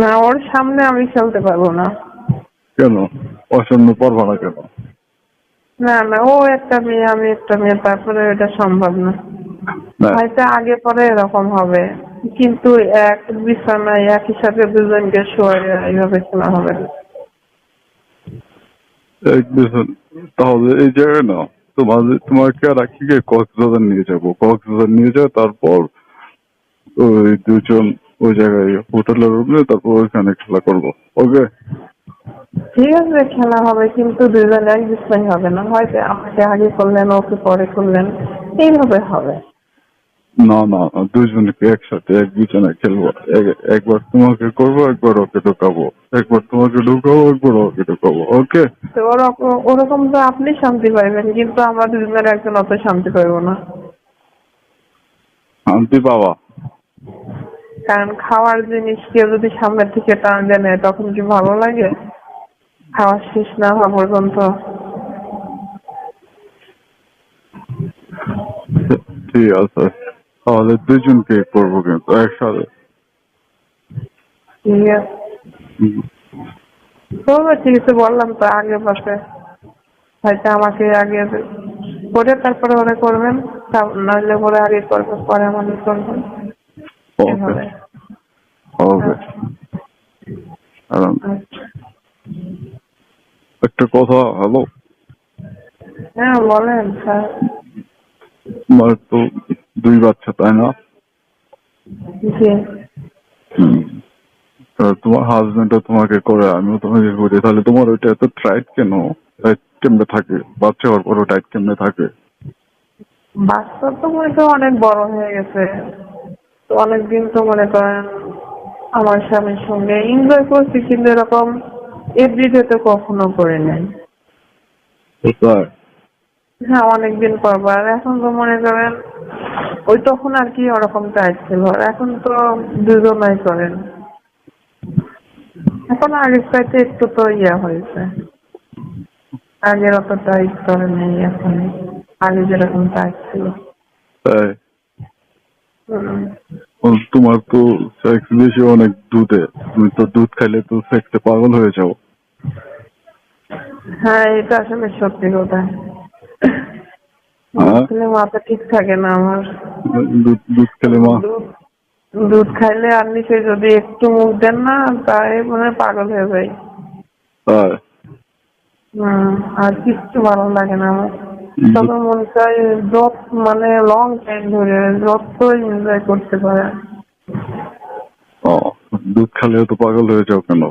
না ওর সামনে আমি খেলতে পারব না। কেন? ওর সামনে পারবা না কেন? না না ও একটা মেয়ে আমি একটা মেয়ে তারপরে এটা সম্ভব না। হয়তো আগে পরে এরকম হবে কিন্তু এক বিছানায় একই সাথে দুজনকে শোয়া এইভাবে খেলা হবে। এক বছর তাহলে এই জায়গায় না তোমাদের তোমাকে রাখিকে কক্সবাজার নিয়ে যাব। কক্সবাজার নিয়ে যাও তারপর ওই দুজন ওই জায়গায় হোটেলের রুমে তারপর ওইখানে খেলা করব। ওকে? ঠিক আছে খেলা হবে কিন্তু দুজন বিছানায় হবে না। হয়তো আমাকে আগে করলেন ওকে পরে করলেন এইভাবে হবে। না না দুজনকে একসাথে এক বিছানায় খেলব। একবার তোমাকে করব একবার ওকে ঢুকাবো। একবার তোমাকে ঢুকাবো একবার ওকে ঢুকাবো। ওকে? ওরকম ওরকম তো আপনি শান্তি পাইবেন কিন্তু আমরা দুজনের একজন অত শান্তি পাইবো না। শান্তি পাওয়া কারণ খাওয়ার জিনিস কেউ যদি সামনের থেকে টান দেয় নেয়, তখন কি ভালো লাগে? খাওয়া শেষ না হওয়া পর্যন্ত। ঠিক আছে। তাহলে দুজনকে করব কিন্তু একসাথে। ঠিক আছে। ঠিক আছে বললাম তো আগে পাশে হয়তো আমাকে আগে করে তারপরে ওরা করবেন নইলে পরে আগে করবে পরে আমাদের করবেন। ওকে আচ্ছা। একটা কথা হ্যালো হ্যাঁ বলেন স্যার। তোমার তো দুই বাচ্চা তাই না? তোমার হাজবেন্ডও তোমাকে করে আমিও তোমাকে করি। তাহলে তোমার ওইটা এত টাইট কেন? টাইট কেমনে থাকে? বাচ্চা হওয়ার পরও টাইট কেমনে থাকে? বাচ্চা তো মনে অনেক বড় হয়ে গেছে। তো অনেকদিন তো মনে করেন আমার স্বামীর সঙ্গে এনজয় করছি কিন্তু এরকম এভরিডে তো কখনো করে নাই হ্যাঁ অনেকদিন পর আর এখন তো মনে করেন ওই তখন আর কি ওরকম টাইট ছিল। এখন তো দুজনাই করেন। এখন আগের চাইতে একটু তো ইয়া হয়েছে। আগের অত টাইট করে নেই এখন। আগে যেরকম টাইট ছিল। তোমার তো সেক্স বেশি অনেক দুধে। তুমি তো দুধ খাইলে তো সেক্সে পাগল হয়ে যাও। হ্যাঁ এটা আসলে সত্যি কথা। হ্যাঁ? দুধ খেলে মাথা ঠিক থাকে না আমার। দুধ দুধ খেলে মা দুধ খাইলে আর নিচে যদি একটু মুখ দেন না তাই মনে হয় পাগল হয়ে যাই আর কিচ্ছু ভালো লাগে না আমার। মনে চাই যত মানে লং টাইম ধরে যত এনজয় করতে পারে। ও দুধ তো পাগল হয়ে যাও কেন?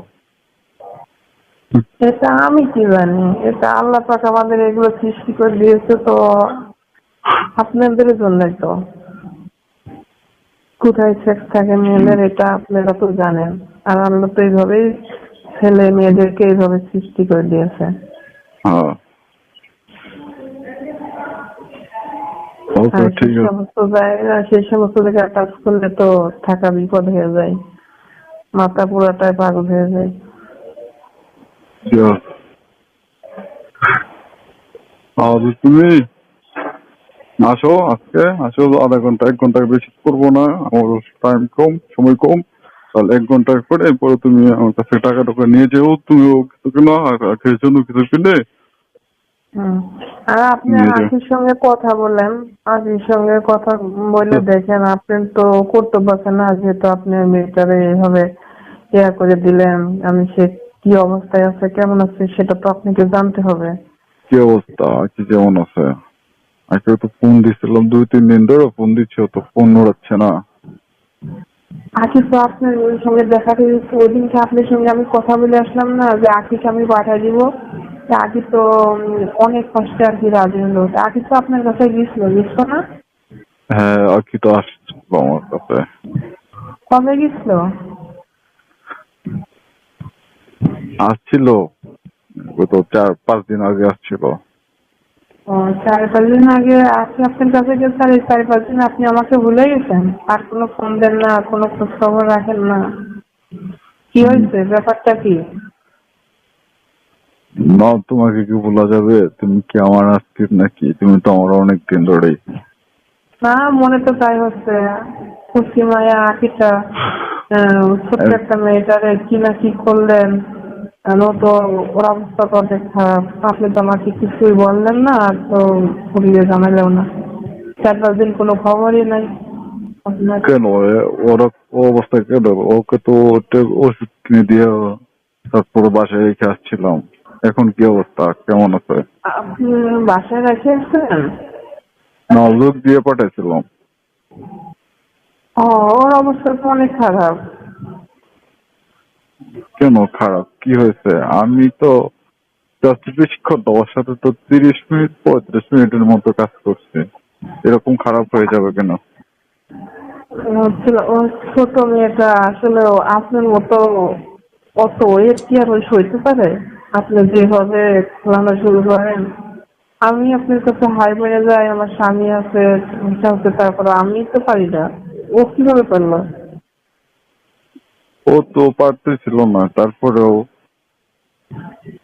এটা আমি কি জানি এটা আল্লাহ পাক আমাদের এগুলো সৃষ্টি করে দিয়েছে তো আপনাদের জন্যই তো। কোথায় সেক্স থাকে মেয়েদের এটা আপনারা তো জানেন আর আল্লাহ তো এইভাবেই ছেলে মেয়েদেরকে এইভাবে সৃষ্টি করে দিয়েছে। হ্যাঁ। ওকে ঠিক আছে। সমস্ত জায়গা সেই সমস্ত জায়গায় কাজ করলে তো থাকা বিপদ হয়ে যায়। মাথা পুরাটাই পাগল হয়ে যায়। আর তুমি? আসো আজকে। আসো আধা ঘণ্টা এক ঘণ্টার বেশি করব না। আমার টাইম কম সময় কম। তাহলে এক ঘণ্টা করে এরপরে তুমি আমার কাছে টাকা টাকা নিয়ে যেও। তুমিও কিছু কিনো আর কিছু কিনে। আর আপনি। আখির সঙ্গে কথা বলেন। আখির সঙ্গে কথা বলে দেখেন আপনি তো কর্তব্য আছে না যেহেতু আপনি মেয়েটারে এভাবে ইয়া করে দিলেন আমি সে কি অবস্থায় আছে কেমন আছে সেটা তো আপনাকে জানতে হবে। কি অবস্থা? কি কেমন আছে? আজকে তো ফোন দিছিলাম দুই তিন দিন ধরে ফোন দিচ্ছ তো ফোন উড়াচ্ছে না। আখি তো আপনার ওই সঙ্গে দেখা করেছে ওই দিনকে আপনার সঙ্গে আমি কথা বলে আসলাম না যে আখিকে আমি পাঠিয়ে দিব। তা আখি তো অনেক কষ্টে আর কি রাজি হলো তা আখি তো আপনার কাছে গেছিল গেছিল না? হ্যাঁ কি তো আসছিল আমার কাছে। কবে গেছিল আসছিল গত চার পাঁচ দিন আগে আসছিল। চার পাঁচ দিন আগে আজকে আপনার কাছে গেছে আর এই চার পাঁচ দিন আপনি আমাকে ভুলে গেছেন? আর কোনো ফোন দেন না কোনো খোঁজ খবর রাখেন না? কি হয়েছে? ব্যাপারটা কি? না তোমাকে কি বলা যাবে? তুমি কি আমার আজকের নাকি? তুমি তো আমার অনেক দিন ধরেই। না মনে তো তাই হচ্ছে। খুশি মায়া আহ, ছোট্ট একটা মেয়েটারে কি না কি করলেন? ও তো ওর অবস্থা তো অনেক খারাপ। আপনি তো আমাকে কিছুই বললেন না আর তো ঘুরিয়ে জানালেও না। চার পাঁচ দিন কোনো খবরই নাই। কেন? ওরা অবস্থা কেন? ওকে তো ওষুধ কিনে দিয়ে তারপরে বাসায় রেখে আসছিলাম। এখন কি অবস্থা? কেমন আছে? আপনি বাসায় রেখে এসেছেন না লোক দিয়ে পাঠাইছিলাম। ও ওর অবস্থা তো অনেক খারাপ। কেন খারাপ? কি হয়েছে? আমি তো জাস্ট বেশিক্ষণ না, সাথে তো তিরিশ মিনিট পঁয়ত্রিশ মিনিটের মতো কাজ করছি। এরকম খারাপ হয়ে যাবে কেন? ছোট মেয়েটা আসলে আপনার মতো অত ওয়েট কি আর সইতে পারে? আপনি যেভাবে খেলানো শুরু করেন আমি আপনার কাছে হাই মেরে যাই আমার স্বামী আছে আছে তারপরে আমি তো পারি না। ও কীভাবে পারল? ও তো পারতেছিল না তারপরেও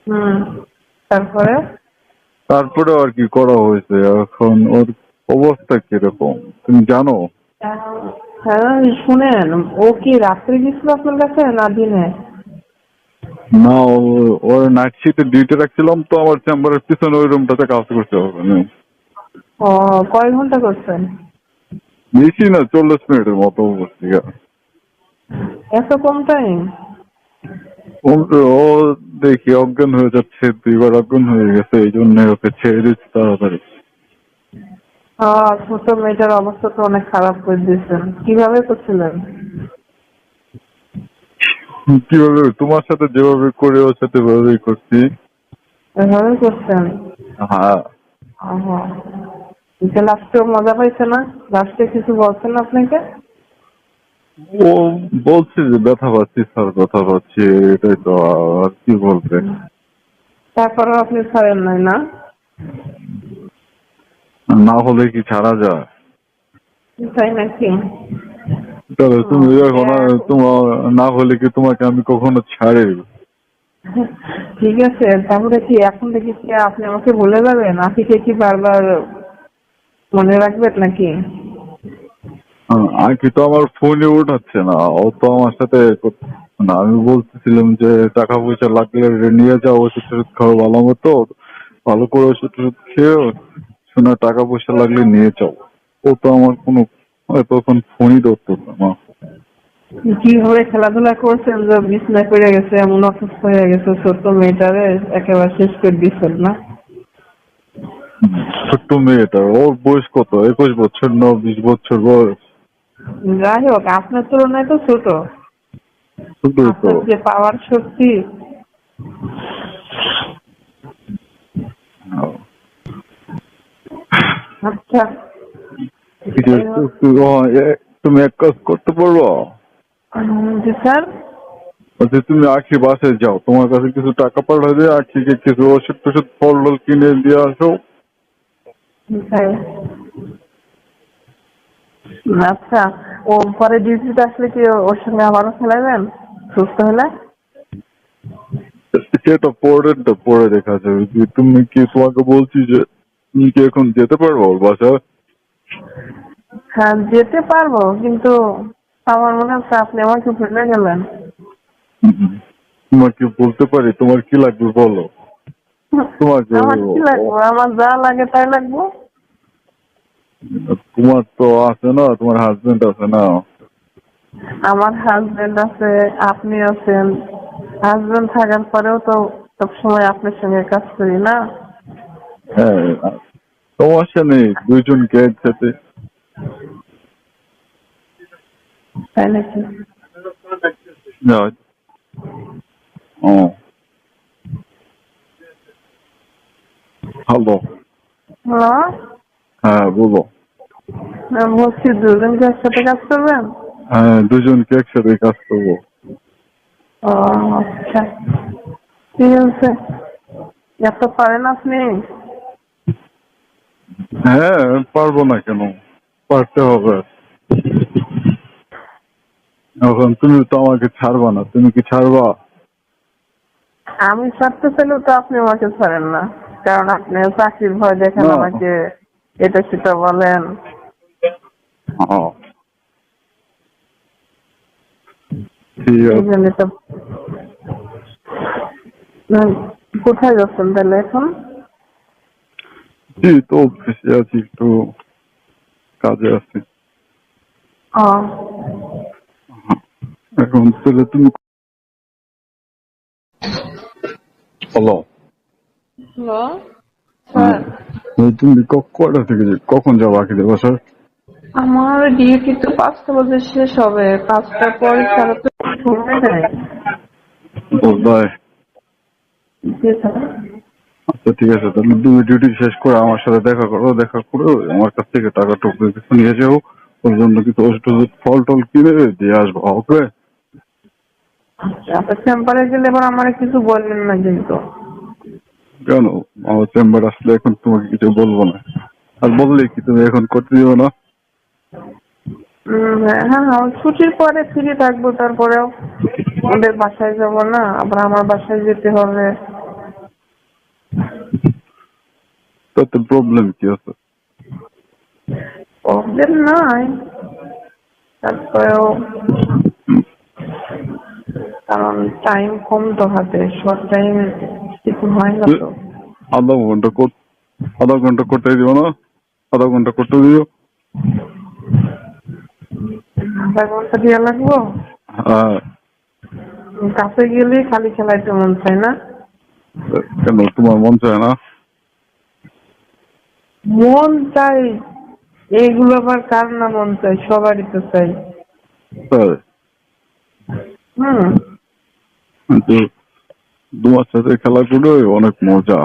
হুম তারপরে? তারপরে আর কি করা হয়েছে? এখন ওর অবস্থা কীরকম? তুমি জানো? হ্যাঁ শুনেন ও কি রাত্রে গেছিল আপনার কাছে না দিনে? না ওর নাইট শিটে ডিউটি রাখছিলাম তো আমার চেম্বারের পিছনে ওই রুমটাতে কাজ করতে হবে ও কয় ঘণ্টা করছেন? বেশি না চল্লিশ মিনিটের মতো বসছি এত কম টাইম ও দেখি অজ্ঞান হয়ে যাচ্ছে দুইবার অজ্ঞান হয়ে গেছে এই জন্য ওকে ছেড়ে দিচ্ছি তাড়াতাড়ি। হ্যাঁ ছোট মেয়েটার অবস্থা তো অনেক খারাপ করে দিয়েছেন। কীভাবে করছিলেন? কীভাবে তোমার সাথে যেভাবে করে ওর সাথে ওইভাবেই করছি। এভাবে করছেন হ্যাঁ। যে লাস্টে মজা পাইছে না? লাস্টে কিছু বলছেন আপনাকে? ও বলছে যে ব্যথা পাচ্ছি স্যার ব্যথা পাচ্ছি এটাই তো আর কি বলবে। তারপরে আপনি ছাড়েন নাই না? না হলে কি ছাড়া যায়? তাই নাকি? তাহলে তুমি এখন আর- তোমার না হলে কি তোমাকে আমি কখনো ছাড়ি ঠিক আছে তাহলে কি এখন থেকে কি আপনি আমাকে বলে যাবেন? কি বারবার মনে রাখবেন নাকি? তো আমার ফোনে উঠাচ্ছে না ও তো আমার সাথে না আমি বলতেছিলাম যে টাকা পয়সা লাগলে নিয়ে যাও ওষুধ টষুধ খাও ভালো মতো ভালো করে ওষুধ টষুধ খেয়েও শোনা টাকা পয়সা লাগলে নিয়ে যাও। ও তো আমার কোনো তখন ফোনই ধরতো না কীভাবে খেলাধুলা করছেন যে বিছনায় পড়ে গেছে এমন অসুস্থ হয়ে গেছে ছোট্ট মেয়েটারে একেবারে শেষ করে দিচ্ছেন না? ছোট্ট মেয়েটা ওর বয়স কত? একুশ বছর না বিশ বছর বয়স? যাই হোক আপনার তুলনায় তো ছোট। তো। যে পাওয়ার শক্তি। আচ্ছা। এ- তুমি এক কাজ করতে পারব? স্যার। বলছি তুমি আখি বাসে যাও। তোমার কাছে কিছু টাকা পাঠাবে আখিকে কিছু ওষুধ টষুধ ফল টল কিনে দিয়ে আসো। আচ্ছা ও পরে ডিউটিতে আসলে কি ওর সঙ্গে আবারও খেলাবেন সুস্থ হলে সেটা পরেরটা পরে দেখা যাবে। তুমি কি তোমাকে বলছি যে তুমি কি এখন যেতে পারব ওর বাসায়? হ্যাঁ যেতে পারব কিন্তু আমার মনে হচ্ছে আপনি আমাকে ভুলে গেলেন। তোমাকে বলতে পারি? তোমার কি লাগবে বলো? তোমাকে আমার কি লাগবে? আমার যা লাগে তাই লাগবে। তোমার তো আছে না তোমার হাজবেন্ড আছে না। আমার হাজবেন্ড আছে আপনি আছেন। হাজবেন্ড থাকার পরেও তো সবসময় আপনার সঙ্গে কাজ করি না। হ্যাঁ সমস্যা নেই দুইজনকে একসাথে তাই নাকি। ও হ্যালো হ্যালো হ্যাঁ বলো। আমি বলছি দুজনকে একসাথে কাজ করবেন? হ্যাঁ দুজনকে একসাথে কাজ করব। ও আচ্ছা। ঠিক আছে। এত পারেন আপনি? হ্যাঁ পারব না কেন? পারতে হবে। এখন তুমি তো আমাকে ছাড়বা না তুমি কি ছাড়বা? আমি ছাড়তে চাইলেও তো আপনি আমাকে ছাড়েন না কারণ আপনি চাকরির ভয় দেখেন আমাকে এটা সেটা বলেন। কোথায় যাচ্ছেন তাহলে এখন? জি তো অফিসে আছি একটু। কাজে আছি এখন তাহলে তুমি হ্যালো। হ্যালো। তুমি ক- কয়টা থেকে যে- কখন যাব আকিদের বাসায় আমার ডিউটি তো পাঁচটা বাজে শেষ হবে। পাঁচটার পরে ছাড়া তো নাই বোধহয় জি আচ্ছা ঠিক আছে তাহলে তুমি ডিউটি শেষ করে আমার সাথে দেখা করো দেখা করে আমার কাছ থেকে টাকা টুকু কিছু নিয়ে যাও। ওর জন্য কিছু ওষুধ ফল টল কিনে দিয়ে আসব ওকে আচ্ছা আপনার চেম্বারে গেলে এবার আমার কিছু বললেন না কিন্তু। কেন? আমার চেম্বার আসলে এখন তোমাকে কিছু বলব না। আর বললে কি তুমি এখন করতে দিও না? হ্যাঁ হ্যাঁ হ্যাঁ, ছুটির পরে ফ্রি থাকব তারপরেও। ওদের বাসায় যাব না আবার আমার বাসায় যেতে হবে। তাতে প্রবলেম কি আছে প্রবলেম নাই তারপরেও কারণ টাইম কম তো হাতে শর্ট টাইম কিছু হয় না তো। আধা ঘণ্টা কর আধা ঘণ্টা করতে দিও না আধা ঘণ্টা করতে দিও। আধা ঘণ্টা দেওয়া লাগবো? হ্যাঁ। কাছে গেলেই খালি খেলাইতে মন চায় না। কেন তোমার মন চায় না? মন চাই এগুলো আবার কার না মন চাই? সবারই তো চাই। হুম। তোমার সাথে খেলা করে অনেক মজা।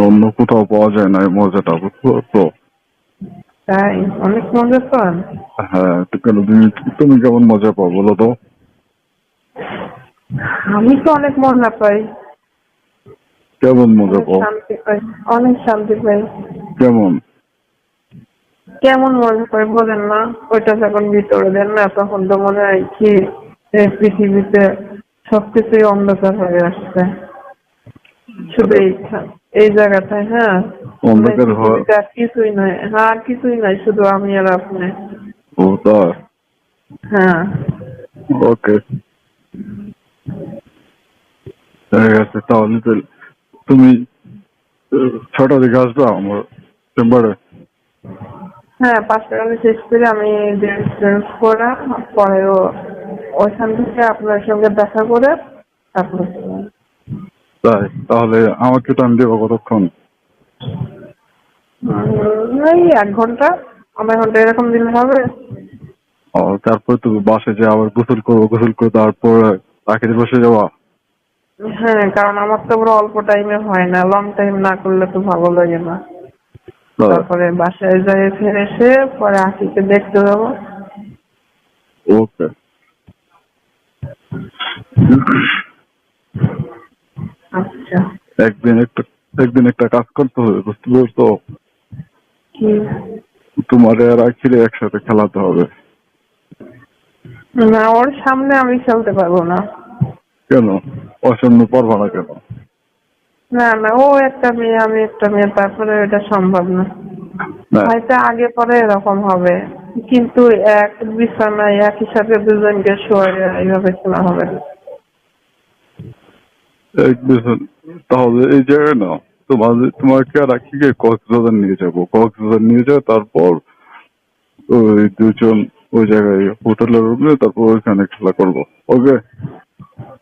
অন্য কোথাও পাওয়া যায় না এই মজাটা বুঝতে পারছ? তাই অনেক মজা পান হ্যাঁ কেন তুমি তুমি কেমন মজা পাও বলো তো? আমি তো অনেক মজা পাই। কেমন মজা পাও? অনেক শান্তি পাই। কেমন? কেমন মজা পাই বলেন না? ওইটা যখন ভিতরে দেন না তখন তো মনে হয় কি পৃথিবীতে সবকিছুই অন্ধকার হয়ে আসছে। শুধু এই এই জায়গাটায় হ্যাঁ? অন্ধকার? পৃথিবীতে আর কিছুই নাই। হ্যাঁ আর কিছুই নাই শুধু আমি আর আপনি। ও তাই? হ্যাঁ। ওকে। ঠিক আছে তাহলে তো তুমি ছটা দিকে আসবে আমার চেম্বারে? হ্যাঁ পাঁচটা গানে শেষ করে আমি ড্রেস চেঞ্জ করা পরে ওইখান থেকে আপনার সঙ্গে দেখা করে তারপরে তাই তাহলে আমাকে টাইম দেবো কতক্ষণ? এই এক ঘণ্টা আধা ঘণ্টা এরকম দিলে হবে। ও তারপর তুমি বাসে যে আবার গোসল করব গোসল করে তারপর রাখিতে বসে যাওয়া? হ্যাঁ কারণ আমার তো পুরো অল্প টাইমে হয় না। লং টাইম না করলে তো ভালো লাগে না। তারপরে বাসায় যাই ফিরে এসে পরে আখিকে দেখতে যাব। ওকে। আচ্ছা। একদিন একটা একদিন একটা কাজ করতে হবে বুঝতে পারছ? তোমার আর আখিরে একসাথে খেলাতে হবে। না ওর সামনে আমি খেলতে পারব না। কেন? অসম্য পারবা না কেন? না না ও একটা মেয়ে আমি একটা মেয়ে তারপরে এটা সম্ভব না। হয়তো আগে পরে এরকম হবে কিন্তু এক বিছানায় একই সাথে দুজনকে শোয়া এইভাবে খেলা হবে এক তাহলে এই জায়গায় না তোমাদের তোমাকে আর আখিকে কক্সবাজার নিয়ে যাব। কক্সবাজার নিয়ে যাও তারপর ওই দুজন ওই জায়গায় হোটেলের রুমে তারপর ওইখানে খেলা করব। ওকে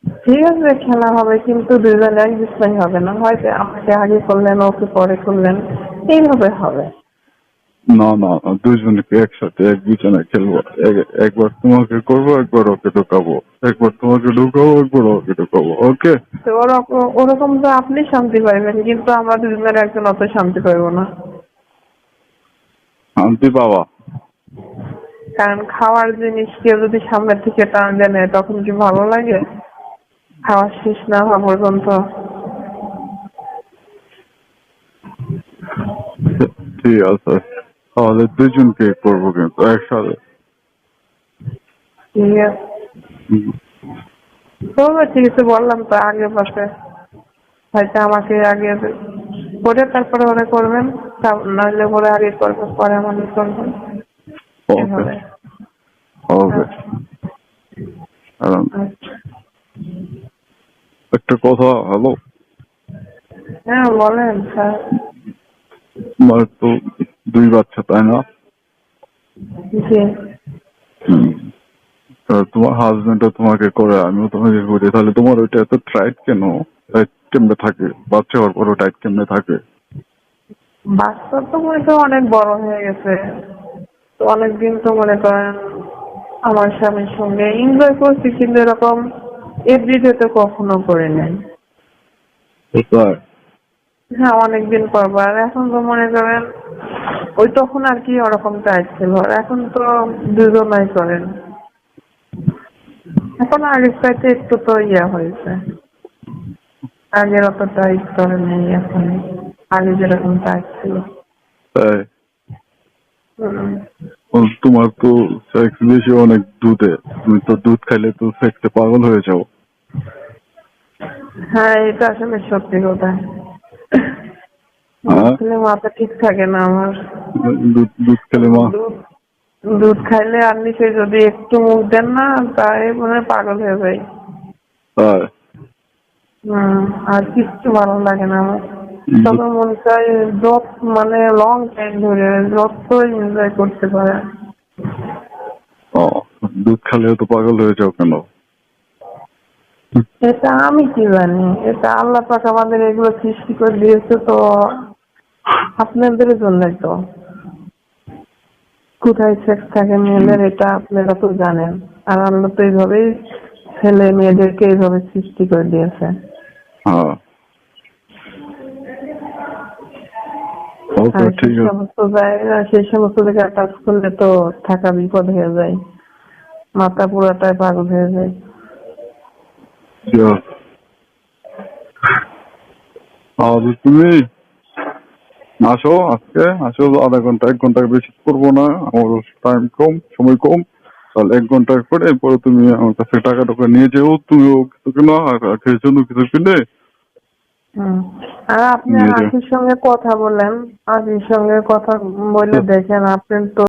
ঠিক আছে খেলা হবে কিন্তু দুজন এক বিছানায় হবে না। হয়তো আমাকে আগে করলেন ওকে পরে করলেন এইভাবে হবে। না না না, দুজনকে একসাথে এক বিছানায় খেলব। একবার তোমাকে করব একবার ওকে ঢুকাবো। একবার তোমাকে ঢুকাবো একবার ওকে ঢুকাবো ওকে? তো ওরকম ওরকম তো আপনি শান্তি পাইবেন কিন্তু আমরা দুজনের একজন অত শান্তি পাইবো না। শান্তি পাওয়া কারণ খাওয়ার জিনিস কেউ যদি সামনের থেকে টান দেয় তখন কি ভালো লাগে? খাওয়া শেষ না হওয়া পর্যন্ত। ঠিক আছে। তাহলে দুজনকে করব কিন্তু একসাথে। ঠিক আছে। তবে ঠিক আছে বললাম তো আগে পাশে। হয়তো আমাকে আগে করে তারপরে ওরা করবেন। নাহলে পরে আগে করবে পরে আমাকে করবেন। ওকে। এভাবে। ওকে। আচ্ছা। একটা কথা হ্যালো হ্যাঁ বলেন স্যার। তোমার তো দুই বাচ্চা তাই না? তোমার হাজবেন্ডও তোমাকে করে আমিও তোমাকে করি। তাহলে তোমার ওইটা এত টাইট কেন? টাইট কেমনে থাকে? বাচ্চা হওয়ার পরও টাইট কেমনে থাকে? বাচ্চা তো মনে করেন অনেক বড় হয়ে গেছে। তো অনেকদিন তো মনে করেন আমার স্বামীর সঙ্গে এনজয় করছি কিন্তু এরকম এভরিডে তো কখনো করে নাই তাই হ্যাঁ অনেকদিন পর। আর এখন তো মনে করেন ওই তখন আর কি ওরকম টাইট ছিল। আর এখন তো দুজনাই করেন। এখন আগের চাইতে একটু তো ইয়া হয়েছে। আগের অত টাইট করে নেই এখন। আগে যেরকম টাইট ছিল। তোমার তো সেক্স বেশি অনেক দুধে। তুমি তো দুধ খাইলে তো সেক্সে পাগল হয়ে যাও। হ্যাঁ এটা আসলে সত্যি কথা। হ্যাঁ? আসলে মাথা ঠিক থাকে না আমার। দুধ দুধ খেলে মা? দুধ খাইলে আর নিচে যদি একটু মুখ দেন না তাই মনে পাগল হয়ে যায় তাই আর কিচ্ছু ভালো লাগে না আমার। তবে মনে চাই যত মানে লং টাইম ধরে যত এনজয় করতে পারে। ও দুধ খেলেও তো পাগল হয়ে যাও কেন? এটা আমি কি জানি? এটা আল্লাহ পাক আমাদের এগুলো সৃষ্টি করে দিয়েছে তো আপনাদের জন্য তো। কোথায় সেক্স থাকে মেয়েদের এটা আপনারা তো জানেন। আর আল্লাহ তো এইভাবেই ছেলে মেয়েদেরকে এইভাবে সৃষ্টি করে দিয়েছে। আর সেই সমস্ত জায়গা সেই সমস্ত জায়গায় কাজ করলে তো থাকা বিপদ হয়ে যায়। মাথা পুরাটাই পাগল হয়ে যায়। আর তুমি আসো আজকে আসো আধা ঘণ্টা এক ঘণ্টা বেশি করব না আমার টাইম কম সময় কম। তাহলে এক পরে এরপরে তুমি আমার কাছে টাকা টাকা নিয়ে যেও তুমিও কিছু কিনো আর খেয়ের জন্য কিছু কিনে। আর আপনি আখির সঙ্গে কথা বলেন আখির সঙ্গে কথা বলে দেখেন আপনি তো